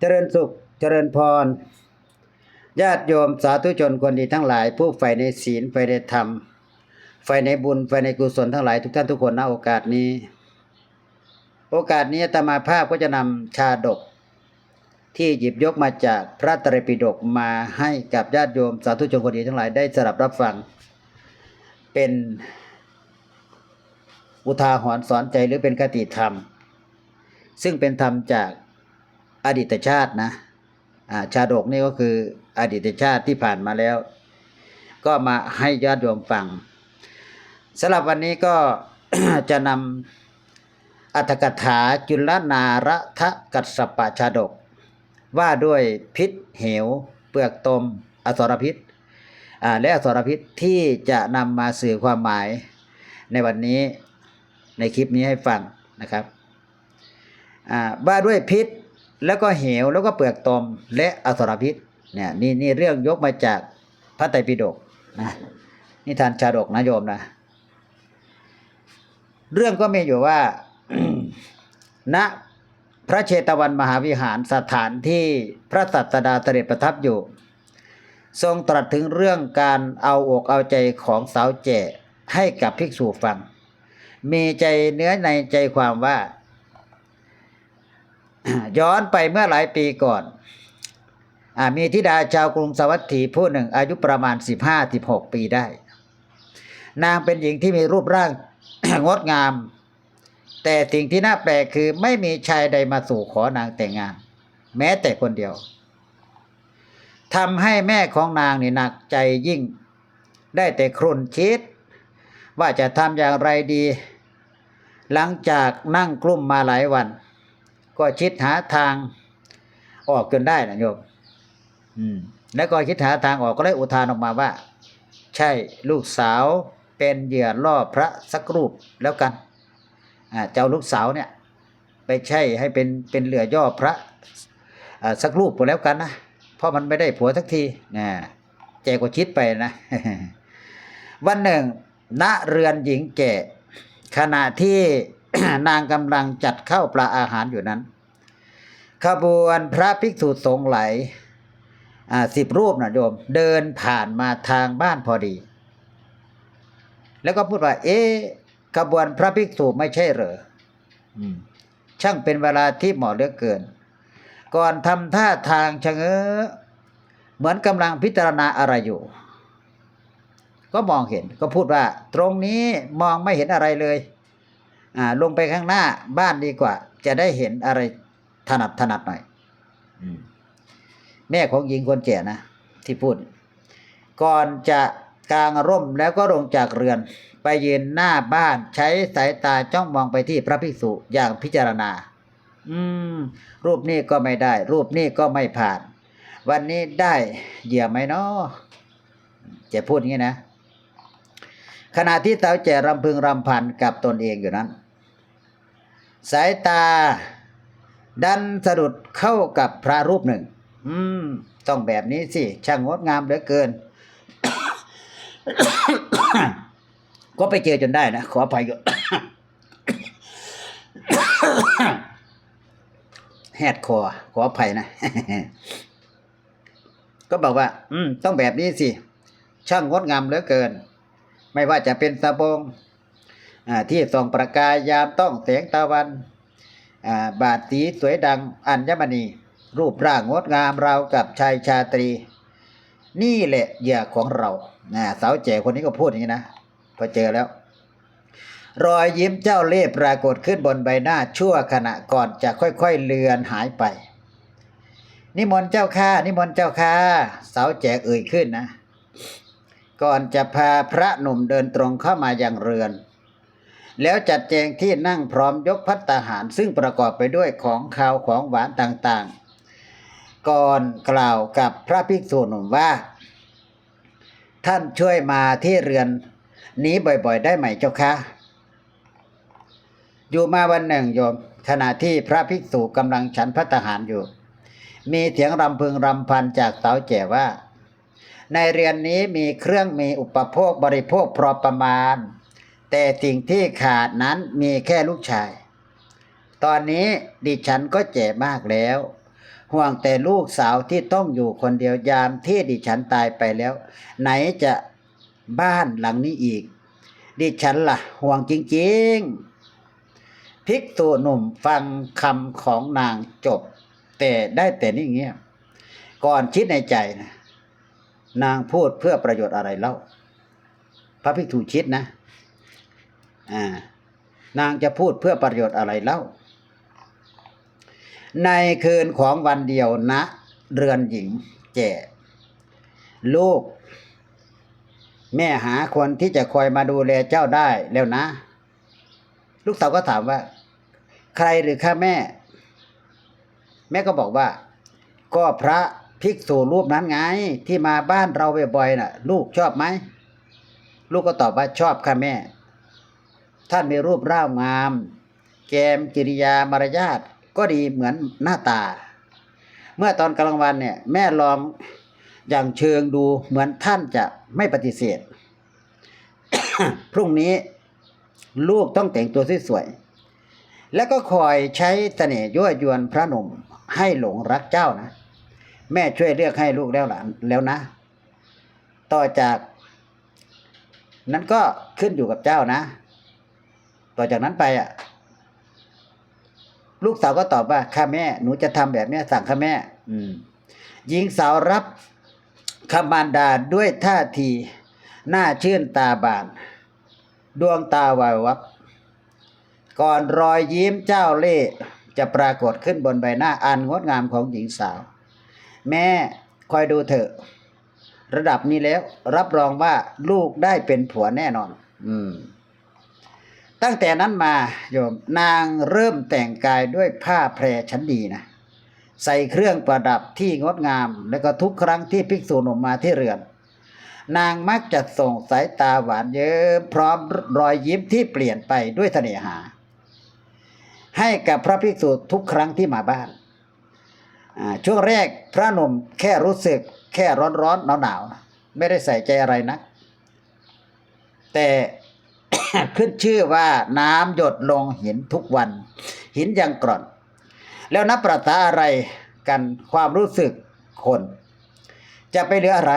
เจริญสุข เจริญพร ญาติโยมสาธุชนคนดีทั้งหลาย ผู้ใฝ่ในศีลใฝ่ในธรรมใฝ่ในบุญใฝ่ในกุศลทั้งหลายทุกท่านทุกคนณโอกาสนี้ โอกาสนี้ตมาภาพก็จะนำชาดก ที่หยิบยกมาจากพระตรปิฎกมาให้กับญาติโยมสาธุชนคนดีทั้งหลายได้สลับรับฟัง เป็นอุทาหรณ์สอนใจหรือเป็นคติธรรม ซึ่งเป็นธรรมจาก อดีตชาตินะาชาดกนี่ก็คืออดีตชาติที่ผ่านมาแล้ว ก็มาให้ญาติโยมฟังสำหรับวันนี้ก็จะนำอัตถกถาจุลนาระทะกัสปะชาดก ว่าด้วยพิษเหว เปลือกตม อสรพิษและอสรพิษที่จะนำมาสื่อความหมายในวันนี้ในคลิปนี้ให้ฟังนะครับว่าด้วยพิษ แล้วก็เหวแล้วก็เปลือกตมและอสรพิษเนี่ยนี่นี่เรื่องยกมาจากพระไตรปิฎกนะนิทานชาดกนะโยมนะ เรื่องก็มีอยู่ว่าณพระเชตวันมหาวิหารสถานที่พระสัสดาเสด็จประทับอยู่ ทรงตรัสถึงเรื่องการเอาอกเอาใจของสาวแจ่ให้กับภิกษุฟัง มีใจเนื้อในใจความว่า ย้อนไปเมื่อหลายปีก่อนอมีธิดาชาวกรุงสวัสถีผู้หนึ่ง อายุประมาณ 15-16 ปีได้ นางเป็นหญิงที่มีรูปร่างงดงาม แต่สิ่งที่น่าแปลกคือไม่มีชายใดมาสู่ขอนางแต่งงาน แม้แต่คนเดียวทำให้แม่ของนางนี่หนักใจยิ่งได้แต่ครุ่นคิด ว่าจะทำอย่างไรดี หลังจากนั่งกลุ้มมาหลายวัน ก็คิดหาทางออกจนได้นะโยมอืมแล้วก็คิดหาทางออกก็เลยอุทานออกมาว่า ใช่ลูกสาวเป็นเหยื่อล่อพระสักรูปแล้วกันอ่าเจ้าลูกสาวเนี่ยไปใช่ให้เป็นเป็นเหลือย่อพระอ่าสักรูปไปแล้วกันนะเพราะมันไม่ได้ผัวสักทีนะแจกว่าชิดไปนะวันหนึ่งณเรือนหญิงแก่ขณะที่ นางกำลังจัดข้าวปลาอาหารอยู่นั้น ขบวนพระภิกษุสงฆ์ไหลอ่าสิบรูปนะโยม เดินผ่านมาทางบ้านพอดี แล้วก็พูดว่า เอ๊ขบวนพระภิกษุไม่ใช่เหรอช่างเป็นเวลาที่เหมาะเหลือเกิน ก่อนทำท่าทางชะเง้อเหมือนกำลังพิจารณาอะไรอยู่ ก็มองเห็นก็พูดว่า ตรงนี้มองไม่เห็นอะไรเลย อ่าลงไปข้างหน้าบ้านดีกว่า จะได้เห็นอะไรถนัดถนัดหน่อยอืมแม่ของหญิงคนแก่นะที่พูด ก่อนจะกางร่มแล้วก็ลงจากเรือน ไปยืนหน้าบ้านใช้สายตาจ้องมองไปที่พระภิกษุอย่างพิจารณา อืม รูปนี้ก็ไม่ได้ รูปนี้ก็ไม่ผ่าน วันนี้ได้เหยื่อไหมเนาะจะพูดอย่างนี้นะ ขณะที่สาวแจ่รำพึงรำพันกับตนเองอยู่นั้น สายตา ดันสะดุดเข้ากับพระรูปหนึ่ง อืม ต้องแบบนี้สิ ช่างงดงามเหลือเกิน ก็ไปเจอจนได้นะ ขออภัยก็แหดคอขออภัยนะ ก็บอกว่า อืม ต้องแบบนี้สิ ช่างงดงามเหลือเกิน ไม่ว่าจะเป็นสบงที่ส่องประกายยามต้องแสงตะวันบาทสีสวยดังอัญมณี รูปร่างงดงามราวกับชายชาตรี นี่แหละเหยื่อของเราสาวแจ๋คนนี้ก็พูดอย่างนี้นะ พอเจอแล้ว รอยยิ้มเจ้าเล่ห์ปรากฏขึ้นบนใบหน้าชั่วขณะก่อนจะค่อยๆเลือนหายไป นิมนต์เจ้าข้านิมนต์เจ้าข้าสาวแจกเอ่ยขึ้นนะ ก่อนจะพาพระหนุ่มเดินตรงเข้ามายังเรือน แล้วจัดแจงที่นั่งพร้อมยกพัตตาหารซึ่งประกอบไปด้วยของขาวของหวานต่างๆ ก่อนกล่าวกับพระภิกษุหนุ่มว่า ท่านช่วยมาที่เรือนนี้บ่อยๆ ได้ไหมเจ้าคะ อยู่มาวันหนึ่งโยมขณะที่พระภิกษุกำลังฉันพัตตาหารอยู่ มีเสียงรำพึงรำพันจากสาวแจ๋ว่า ในเรือนนี้มีเครื่องมีอุปโภคบริโภคพอประมาณ แต่สิ่งที่ขาดนั้นมีแค่ลูกชาย ตอนนี้ดิฉันก็แก่มากแล้ว ห่วงแต่ลูกสาวที่ต้องอยู่คนเดียวยามที่ดิฉันตายไปแล้ว ไหนจะบ้านหลังนี้อีก ดิฉันล่ะ ห่วงจริงๆภิกษุหนุ่มฟังคำของนางจบ แต่ได้แต่นี่เงียบก่อนคิดในใจนะ นางพูดเพื่อประโยชน์อะไรเล่า พระภิกษุคิดนะอ่านางจะพูดเพื่อประโยชน์อะไรเล่า ในคืนของวันเดียวนะ เรือนหญิงแก่ลูก แม่หาคนที่จะคอยมาดูแลเจ้าได้แล้วนะ ลูกสาวก็ถามว่า ใครหรือข้าแม่ แม่ก็บอกว่า ก็พระ ภิกษุรูปนั้นไง ที่มาบ้านเราบ่อยๆน่ะ ลูกชอบไหม ลูกก็ตอบว่าชอบค่ะแม่ ท่านมีรูปร่างงาม แกมกิริยามารยาทก็ดีเหมือนหน้าตา เมื่อตอนกลางวันเนี่ย แม่ลองอย่างเชิงดูเหมือนท่านจะไม่ปฏิเสธ พรุ่งนี้ลูกต้องแต่งตัวสวยๆ แล้วก็คอยใช้เสน่ห์ยั่วยวนพระหนุ่มให้หลงรักเจ้านะ แม่ช่วยเลือกให้ลูกแล้วหลานแล้วนะ ต่อจาก นั้นก็ขึ้นอยู่กับเจ้านะ ต่อจากนั้นไปอะ ลูกสาวก็ตอบว่าข้าแม่หนูจะทำแบบเนี้ยสั่งข้าแม่ อืมหญิงสาวรับคำมารดาด้วยท่าทีหน้าชื่นตาบาน ดวงตาวาววับ ก่อนรอยยิ้มเจ้าเล่ห์จะปรากฏขึ้นบนใบหน้าอันงดงามของหญิงสาว แม่คอยดูเถอะ ระดับนี้แล้ว รับรองว่าลูกได้เป็นผัวแน่นอน อืม ตั้งแต่นั้นมาโยมนางเริ่มแต่งกายด้วยผ้าแพรชั้นดีนะใส่เครื่องประดับที่งดงาม แล้วก็ทุกครั้งที่ภิกษุหนุ่มมาที่เรือน นางมักจะส่งสายตาหวานเยิ้มพร้อมรอยยิ้มที่เปลี่ยนไปด้วยเสน่หา ให้กับพระภิกษุทุกครั้งที่มาบ้าน ช่วงแรกพระนมแค่รู้สึกแค่ร้อนร้อนหนาวหนาวๆไม่ได้ใส่ใจอะไรนะ แต่ขึ้นชื่อว่าน้ำหยดลงหินทุกวัน หินยังกร่อน แล้วนับประษาอะไรกันความรู้สึกคน จะไปเหลืออะไร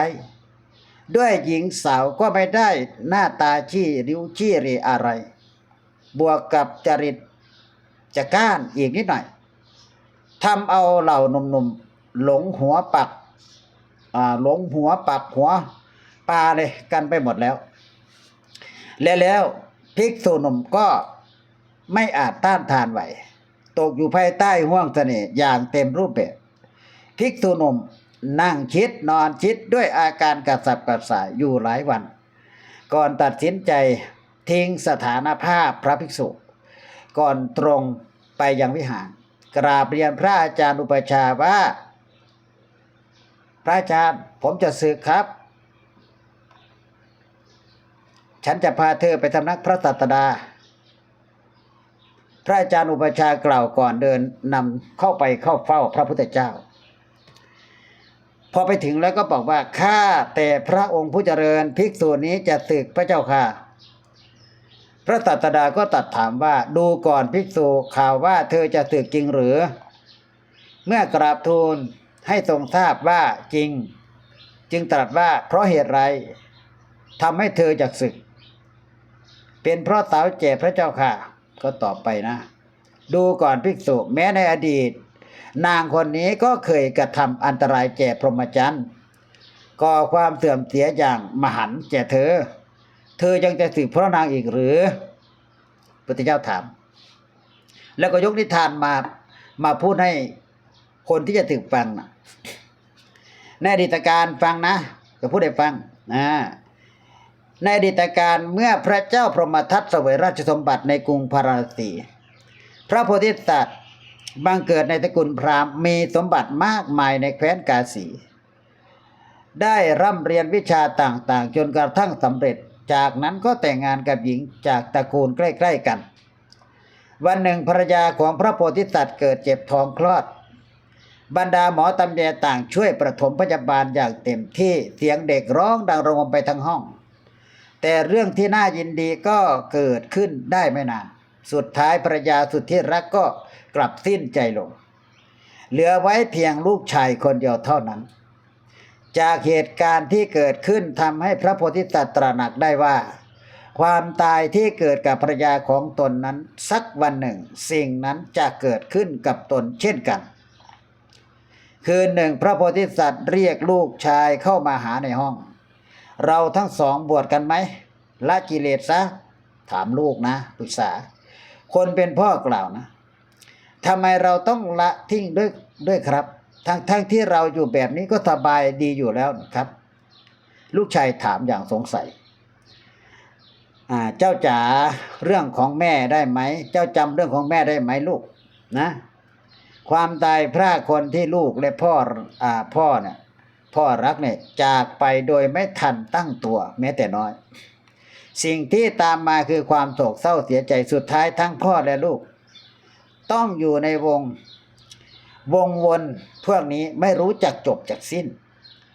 ด้วยหญิงสาวก็ไม่ได้หน้าตาชี้ริ้วชี้เรอะไร บวกกับจริตจะก้านอีกนิดหน่อย ทำเอาเหล่าหนุ่มๆหลงหัวปักอ่าหลงหัวปักหัวปลาเลยกันไปหมดแล้ว และแล้วภิกษุหนุ่มก็ไม่อาจต้านทานไหว ตกอยู่ภายใต้ห่วงเสน่ห์อย่างเต็มรูปแบบภิกษุหนุ่มนั่งคิดนอนคิดด้วยอาการกระสับกระส่ายอยู่หลายวัน ก่อนตัดสินใจทิ้งสถานภาพพระภิกษุ ก่อนตรงไปยังวิหาร กราบเรียนพระอาจารย์อุปชาว่า พระอาจารย์ผมจะสึกครับ ฉันจะพาเธอไปทำนักพระสัตดา พระอาจารย์อุปชากล่าวก่อนเดินนำเข้าไปเข้าเฝ้าพระพุทธเจ้า พอไปถึงแล้วก็บอกว่าข้าแต่พระองค์ผู้เจริญภิกษุนี้จะศึกพระเจ้าค่ะ ระสัตดาก็ตัดถามว่าดูก่อนภิกษุข่าวว่าเธอจะศึกจริงหรือ เมื่อกราบทูลให้ทรงทราบว่าจริง จึงตรัสว่าเพราะเหตุไรทำให้เธอจักศึก เป็นเพราะสาวแก่พระเจ้าค่ะ ก็ตอบไปนะ ดูก่อนภิกษุแม้ในอดีต นางคนนี้ก็เคยกระทำอันตรายแก่พรหมจรรย์ก่อความเสื่อมเสียอย่างมหันต์แก่เธอ เธอยังจะสืบพระนางอีกหรือพระเจ้าถาม แล้วก็ยกนิทานมามาพูดให้คนที่จะถึกฟังนะในอดีตการฟังนะจะพูดให้ฟังนะในอดีตการเมื่อพระเจ้าพรหมทัตเสวยราชสมบัติในกรุงพาราณสีพระโพธิสัตว์บังเกิดในตระกูลพราหมณ์มีสมบัติมากมายในแคว้นกาสี ได้ร่ำเรียนวิชาต่างๆ จนกระทั่งสำเร็จ จากนั้นก็แต่งงานกับหญิงจากตระกูลใกล้ๆกัน วันหนึ่งภรรยาของพระโพธิสัตว์เกิดเจ็บท้องคลอด บรรดาหมอตำแยต่างช่วยประถมพยาบาลอย่างเต็มที่เสียงเด็กร้องดังระงมไปทั้งห้อง แต่เรื่องที่น่ายินดีก็เกิดขึ้นได้ไม่นาน สุดท้ายภรรยาสุดที่รักก็กลับสิ้นใจลง เหลือไว้เพียงลูกชายคนเดียวเท่านั้น จากเหตุการณ์ที่เกิดขึ้นทำให้พระโพธิสัตว์ตระหนักได้ว่า ความตายที่เกิดกับภรรยาของตนนั้นสักวันหนึ่ง สิ่งนั้นจะเกิดขึ้นกับตนเช่นกัน คืนหนึ่งพระโพธิสัตว์เรียกลูกชายเข้ามาหาในห้อง เราทั้งสองบวชกันไหมละกิเลสซะถามลูกนะปรึกษา คนเป็นพ่อกล่าวนะทำไมเราต้องละทิ้งด้วยด้วยครับ ทั้งทั้งที่เราอยู่แบบนี้ก็สบายดีอยู่แล้วครับ ลูกชายถามอย่างสงสัยเจ้าจ๋าเรื่องของแม่ได้ไหม เจ้าจำเรื่องของแม่ได้ไหมลูกนะ ความตายพรากคนที่ลูกและพ่ออพ่อเนี่ยพ่อรักเนี่ยจากไปโดยไม่ทันตั้งตัวแม้แต่น้อย สิ่งที่ตามมาคือความโศกเศร้าเสียใจสุดท้ายทั้งพ่อและลูก ต้องอยู่ในวง วงวนพวกนี้ไม่รู้จักจบจากสิ้น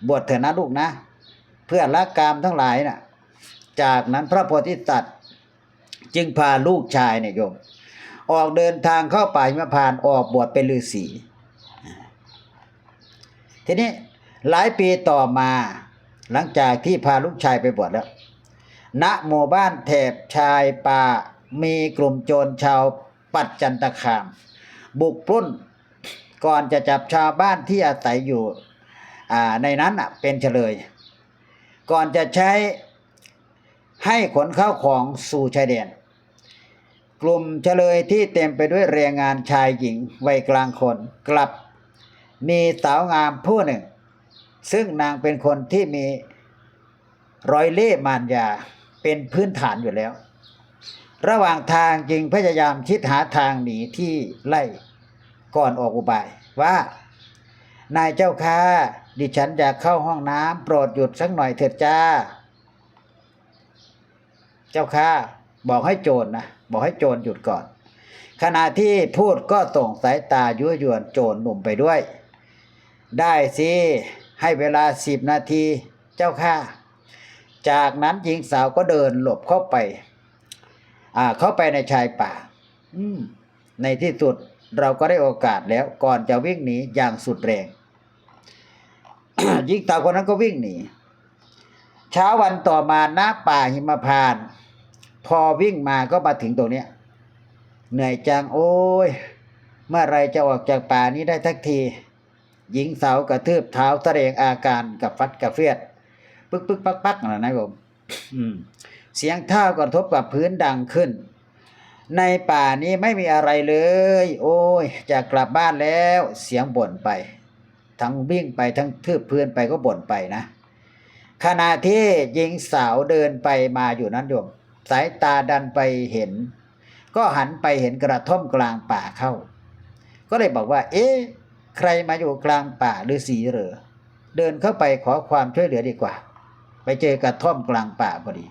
บวชเถอะนะลูกนะ เพื่อละกามทั้งหลายน่ะ จากนั้นพระโพธิสัตว์จึงพาลูกชายเนี่ยโยม ออกเดินทางเข้าป่าหิมพานออกบวชเป็นฤาษีทีนี้หลายปีต่อมาหลังจากที่พาลูกชายไปบวชแล้ว ณหมู่บ้านแถบชายป่ามีกลุ่มโจรชาวปัจจันตคาม บุกปล้น ก่อนจะจับชาวบ้านที่อาศัยอยู่ในนั้นเป็นเฉลย ก่อนจะใช้ให้ขนข้าวของสู่ชายแดน กลุ่มเฉลยที่เต็มไปด้วยแรงงานชายหญิงวัยกลางคนกลับ มีสาวงามผู้หนึ่ง ซึ่งนางเป็นคนที่มีรอยเล่มารยาเป็นพื้นฐานอยู่แล้ว ระหว่างทางจึงพยายามคิดหาทางหนีที่ไล่ ก่อนออกอุบายว่า นายเจ้าค่ะดิฉันอยากเข้าห้องน้ำโปรดหยุดสักหน่อยเถิดจ้า เจ้าค่ะบอกให้โจรนะบอกให้โจรหยุดก่อน ขณะที่พูดก็ส่งสายตายั่วยวนโจรหนุ่มไปด้วย ได้สิให้เวลาสิบนาทีเจ้าค่ะ จากนั้นหญิงสาวก็เดินหลบเข้าไป อ่าเข้าไปในชายป่า อืมในที่สุด เราก็ได้โอกาสแล้วก่อนจะวิ่งหนีอย่างสุดแรงหญิงสาวคนนั้นก็วิ่งหนีเช้าวันต่อมาณป่าหิมพานต์พอวิ่งมาก็มาถึงตรงเนี้ยเหนื่อยจังโอ้ย เมื่อไรจะออกจากป่านี้ได้ทักที หญิงสาวกระทืบเท้าแสดงอาการกับฟัดกับเฟียดปึ๊กปึ๊กปักปักนะนะผมอืมเสียงเท้ากระทบกับพื้นดังขึ้น ในป่านี้ไม่มีอะไรเลย โอ้ยจะกลับบ้านแล้วเสียงบ่นไป ทั้งวิ่งไปทั้งทืบพื้นไปก็บ่นไปนะ ขณะที่หญิงสาวเดินไปมาอยู่นั้นโยม สายตาดันไปเห็น ก็หันไปเห็นกระท่อมกลางป่าเข้า ก็เลยบอกว่า เอ๊ะใครมาอยู่กลางป่าหรือสีเหรอเดินเข้าไปขอความช่วยเหลือดีกว่า ไปเจอกระท่อมกลางป่าพอดี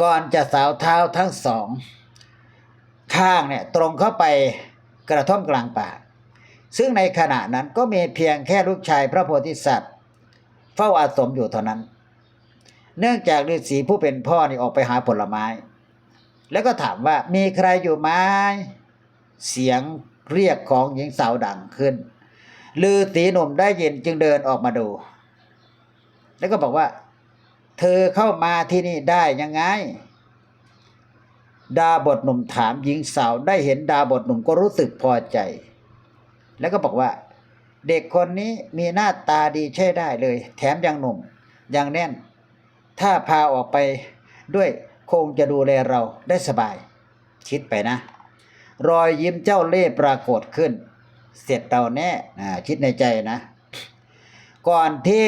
ก่อนจะสาวเท้าทั้งสอง ข้างเนี่ยตรงเข้าไปกระท่อมกลางป่า ซึ่งในขณะนั้นก็มีเพียงแค่ลูกชายพระโพธิสัตว์ เฝ้าอาสมอยู่เท่านั้น เนื่องจากฤาษีผู้เป็นพ่อนี่ออกไปหาผลไม้ แล้วก็ถามว่ามีใครอยู่ไหมเสียงเรียกของหญิงสาวดังขึ้นลือตีหนุ่มได้ยินจึงเดินออกมาดู แล้วก็บอกว่า เธอเข้ามาที่นี่ได้ยังไง ดาบทหนุ่มถามหญิงสาวได้เห็นดาบทหนุ่มก็รู้สึกพอใจ แล้วก็บอกว่า เด็กคนนี้มีหน้าตาดีใช่ได้เลย แถมยังหนุ่มยังแน่น ถ้าพาออกไปด้วยคงจะดูแลเราได้สบาย คิดไปนะ รอยยิ้มเจ้าเล่ห์ปรากฏขึ้น เสร็จเราแน่คิดในใจนะ ก่อนที่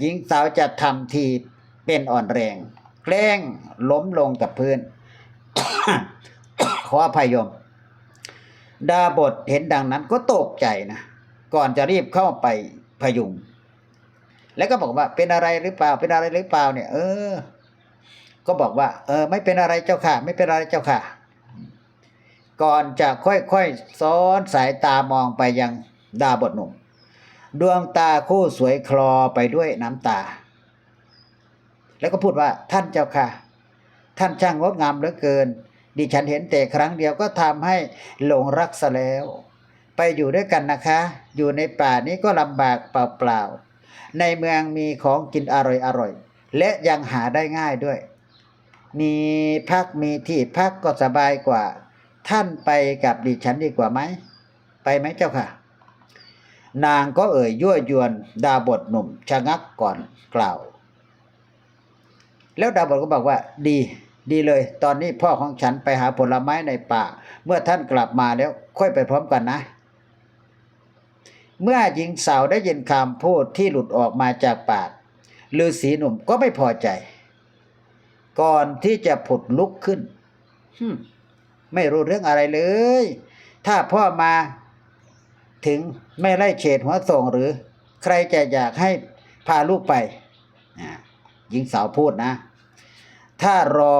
หญิงสาวจะทำที เป็นอ่อนแรง แกล้งล้มลงกับพื้น ขออภัยโยม ดาบทเห็นดังนั้นก็ตกใจนะ ก่อนจะรีบเข้าไปพยุง แล้วก็บอกว่าเป็นอะไรหรือเปล่า เป็นอะไรหรือเปล่าเนี่ย เออ ก็บอกว่า เออ ไม่เป็นอะไรเจ้าค่ะ ไม่เป็นอะไรเจ้าค่ะ ก่อนจะค่อยๆซ้อนสายตามองไปยังดาบทหนุ่ม ดวงตาคู่สวยคลอไปด้วยน้ำตา แล้วก็พูดว่าท่านเจ้าค่ะ ท่านช่างงดงามเหลือเกิน ดิฉันเห็นแต่ครั้งเดียวก็ทำให้หลงรักซะแล้ว ไปอยู่ด้วยกันนะคะ อยู่ในป่านี้ก็ลำบากเปล่าๆในเมืองมีของกินอร่อยๆและยังหาได้ง่ายด้วย มีพักมีที่พักก็สบายกว่า ท่านไปกับดิฉันดีกว่าไหม ไปไหมเจ้าค่ะ นางก็เอ่ยยั่วยวนดาบทหนุ่มชะงักก่อนกล่าว แล้วดาบทก็บอกว่าดีดีเลย ตอนนี้พ่อของฉันไปหาผลไม้ในป่า เมื่อท่านกลับมาแล้วค่อยไปพร้อมกันนะ เมื่อหญิงสาวได้ยินคำพูดที่หลุดออกมาจากปากฤาษีหนุ่มก็ไม่พอใจ ก่อนที่จะผุดลุกขึ้นไม่รู้เรื่องอะไรเลย ถ้าพ่อมาถึงไม่ไล่เฉดหัวส่งหรือ ใครจะอยากให้พาลูกไปอ่า หญิงสาวพูดนะ ถ้ารอ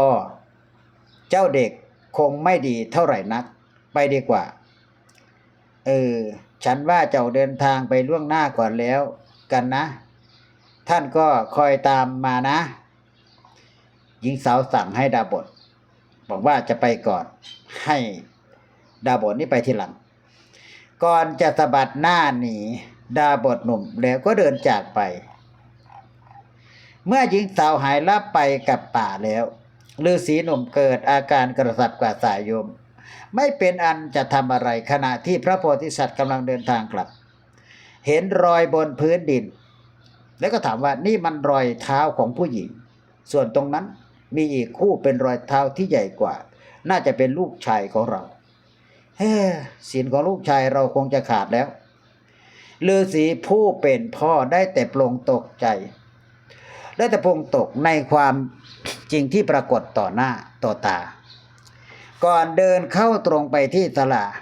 เจ้าเด็กคงไม่ดีเท่าไหร่นัก ไปดีกว่า เออ ฉันว่าเจ้าเดินทางไปล่วงหน้าก่อนแล้วกันนะ ท่านก็คอยตามมานะ หญิงสาวสั่งให้ดาบท บอกว่าจะไปก่อน ให้ดาบทนี่ไปทีหลัง ก่อนจะสะบัดหน้าหนีดาบทหนุ่มแล้วก็เดินจากไป เมื่อหญิงสาวหายลับไปกับป่าแล้วฤาษีหนุ่มเกิดอาการกระสับกระส่ายโยม ไม่เป็นอันจะทำอะไรขณะที่พระโพธิสัตว์กำลังเดินทางกลับ เห็นรอยบนพื้นดิน แล้วก็ถามว่านี่มันรอยเท้าของผู้หญิง ส่วนตรงนั้นมีอีกคู่เป็นรอยเท้าที่ใหญ่กว่า น่าจะเป็นลูกชายของเราเฮ้ศีลของลูกชายเราคงจะขาดแล้วฤาษีผู้เป็นพ่อได้แต่ปลงตกใจ ได้แต่ปลงตกในความจริงที่ปรากฏต่อหน้าต่อตา ก่อนเดินเข้าตรงไปที่ตลาด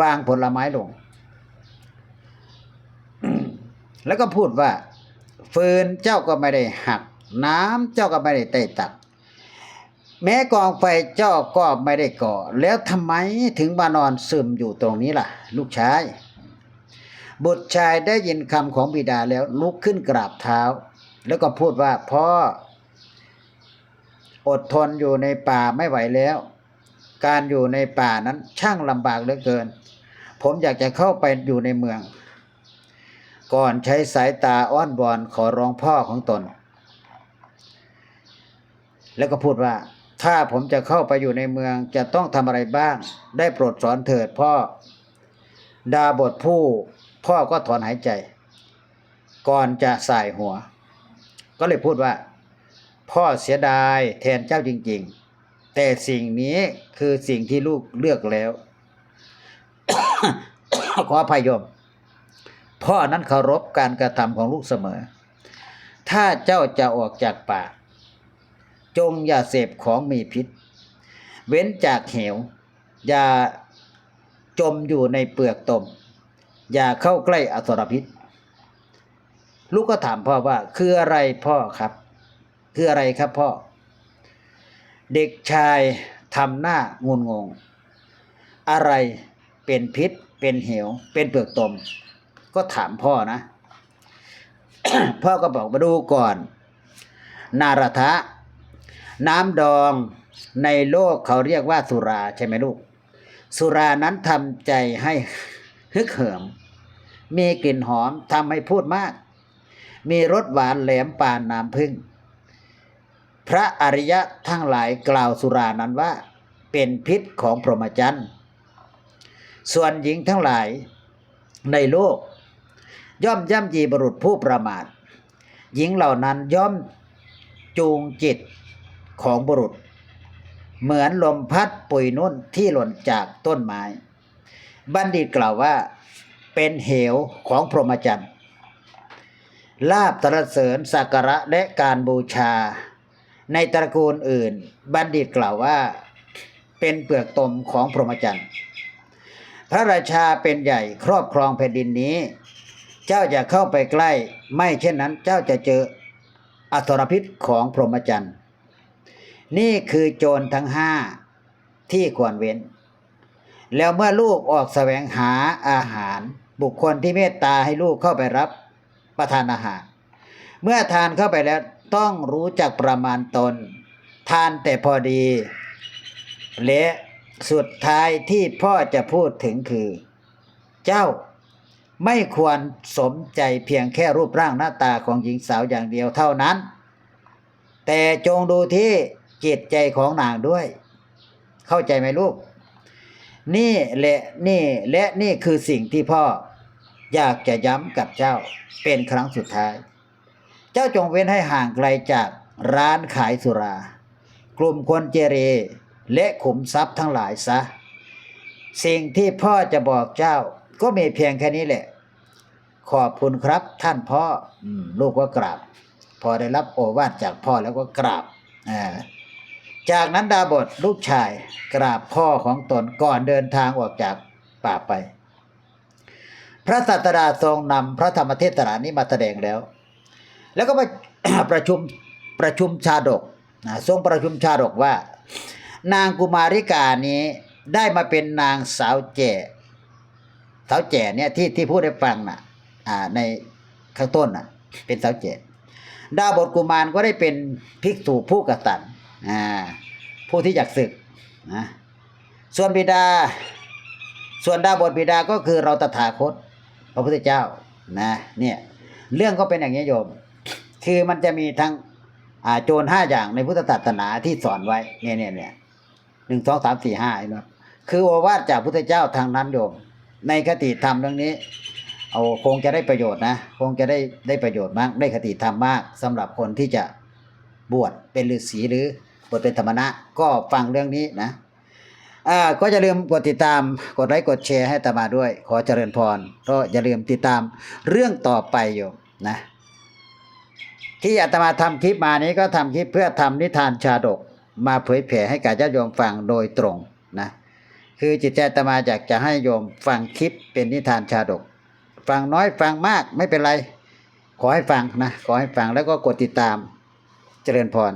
วางผลไม้ลง แล้วก็พูดว่า ฟืนเจ้าก็ไม่ได้หัก น้ำเจ้าก็ไม่ได้เตะตัก แม้กองไฟเจ้าก็ไม่ได้ก่อ แล้วทำไมถึงมานอนซึมอยู่ตรงนี้ล่ะ ลูกชายบุตรชายได้ยินคำของบิดาแล้วลุกขึ้นกราบเท้า แล้วก็พูดว่าพ่ออดทนอยู่ในป่าไม่ไหวแล้ว การอยู่ในป่านั้นช่างลำบากเหลือเกิน ผมอยากจะเข้าไปอยู่ในเมือง ก่อนใช้สายตาอ้อนวอนขอร้องพ่อของตน แล้วก็พูดว่า ถ้าผมจะเข้าไปอยู่ในเมืองจะต้องทำอะไรบ้าง ได้โปรดสอนเถิดพ่อ ดาบทผู้ พ่อก็ถอนหายใจ ก่อนจะสายหัว ก็เลยพูดว่า พ่อเสียดายแทนเจ้าจริง ๆ แต่สิ่งนี้คือสิ่งที่ลูกเลือกแล้วขออภัยโยม พ่อนั้นเคารพการกระทำของลูกเสมอ ถ้าเจ้าจะออกจากป่า จงอย่าเสพของมีพิษ เว้นจากเหว อย่าจมอยู่ในเปลือกตม อย่าเข้าใกล้อสรพิษ ลูกก็ถามพ่อว่า คืออะไรพ่อครับ คืออะไรครับพ่อ เด็กชายทำหน้างุนงง อะไรเป็นพิษ เป็นเหว เป็นเปลือกตม ก็ถามพ่อนะ พ่อก็บอกมาดูก่อน นารทะ น้ำดองในโลกเขาเรียกว่าสุราใช่ไหมลูก สุรานั้นทำใจให้ฮึกเหิม มีกลิ่นหอมทำให้พูดมาก มีรสหวานแหลมปานน้ำพึ่ง พระอริยะทั้งหลายกล่าวสุรานั้นว่า เป็นพิษของพรหมจรรย์ ส่วนหญิงทั้งหลายในโลก ย่อมย่ำยีบุรุษผู้ประมาท หญิงเหล่านั้นย่อมจูงจิตของบุรุษ เหมือนลมพัดปุยนุ่นที่หล่นจากต้นไม้ บัณฑิตกล่าวว่าเป็นเหวของพรหมจรรย์ ลาบตรเสริญสักการะและการบูชา ในตระกูลอื่น บัณฑิตกล่าวว่า เป็นเปลือกตมของพรหมจรรย์พระราชาเป็นใหญ่ครอบครองแผ่นดินนี้ เจ้าอย่าเข้าไปใกล้ ไม่เช่นนั้นเจ้าจะเจออสรพิษของพรหมจรรย์นี่คือโจรทั้งห้าที่ควรเว้น แล้วเมื่อลูกออกแสวงหาอาหาร บุคคลที่เมตตาให้ลูกเข้าไปรับ ประทานอาหาร เมื่อทานเข้าไปแล้วต้องรู้จักประมาณตน ทานแต่พอดี และสุดท้ายที่พ่อจะพูดถึงคือ เจ้าไม่ควรสมใจเพียงแค่รูปร่างหน้าตาของหญิงสาวอย่างเดียวเท่านั้น แต่จงดูที่จิตใจของนางด้วย เข้าใจไหมลูก นี่และนี่และนี่คือสิ่งที่พ่อ อยากจะย้ำกับเจ้าเป็นครั้งสุดท้าย เจ้าจงเว้นให้ห่างไกลจากร้านขายสุรา กลุ่มคนเจเร และขุมทรัพย์ทั้งหลายซะ สิ่งที่พ่อจะบอกเจ้าก็มีเพียงแค่นี้แหละ ขอบคุณครับท่านพ่ออลูกก็กราบ พอได้รับโอวาทจากพ่อแล้วก็กราบอ่าจากนั้นดาบทลูกชายกราบพ่อของตนก่อนเดินทางออกจากป่าไป พระสัตดาทรงนำพระธรรมเทศนานี้มาแสดงแล้ว แล้วก็มาประชุมประชุมชาดกนะทรงประชุมชาดกว่า นางกุมาริกานี้ได้มาเป็นนางสาวแจ่สาวแจ่เนี่ยที่ที่พูดให้ฟังน่ะอ่าในข้างต้นน่ะเป็นสาวแจ่ดาวบทกุมารก็ได้เป็นภิกษุผู้กตัญอ่าผู้ที่อยากศึกนะส่วนบิดา ส่วนดาบทบิดาก็คือเราตถาคต ระพุทธเจ้านะเนี่ยเรื่องก็เป็นอย่างนี้โยม คือมันจะมีทั้งโจรห้าอย่างในพุทธศาสนาที่สอนไว้เนี่ยเนี่ยเนี่ยหนึ่งสองสามสี่ห้าเห็นไหมคือโอวาทจากพุทธเจ้าทางนั้นโยม ในคติธรรมเรื่องนี้เอาคงจะได้ประโยชน์นะ คงจะได้ได้ประโยชน์มาก ได้คติธรรมมากสำหรับคนที่จะบวชเป็นฤาษีหรือบวชเป็นธรรมณะก็ฟังเรื่องนี้นะ อ่าก็อย่าลืมกดติดตาม กดไลค์กดแชร์ให้อาตมาด้วย ขอเจริญพรก็อย่าลืมติดตามเรื่องต่อไปอยู่นะ ที่อาตมาทำคลิปมานี้ก็ทำคลิปเพื่อทำนิทานชาดก มาเผยแผ่ให้กับญาติโยมฟังโดยตรงนะคือจิตใจอาตมาอยากจะให้โยมฟังคลิปเป็นนิทานชาดก ฟังน้อยฟังมากไม่เป็นไร ขอให้ฟังนะขอให้ฟังแล้วก็กดติดตามเจริญพร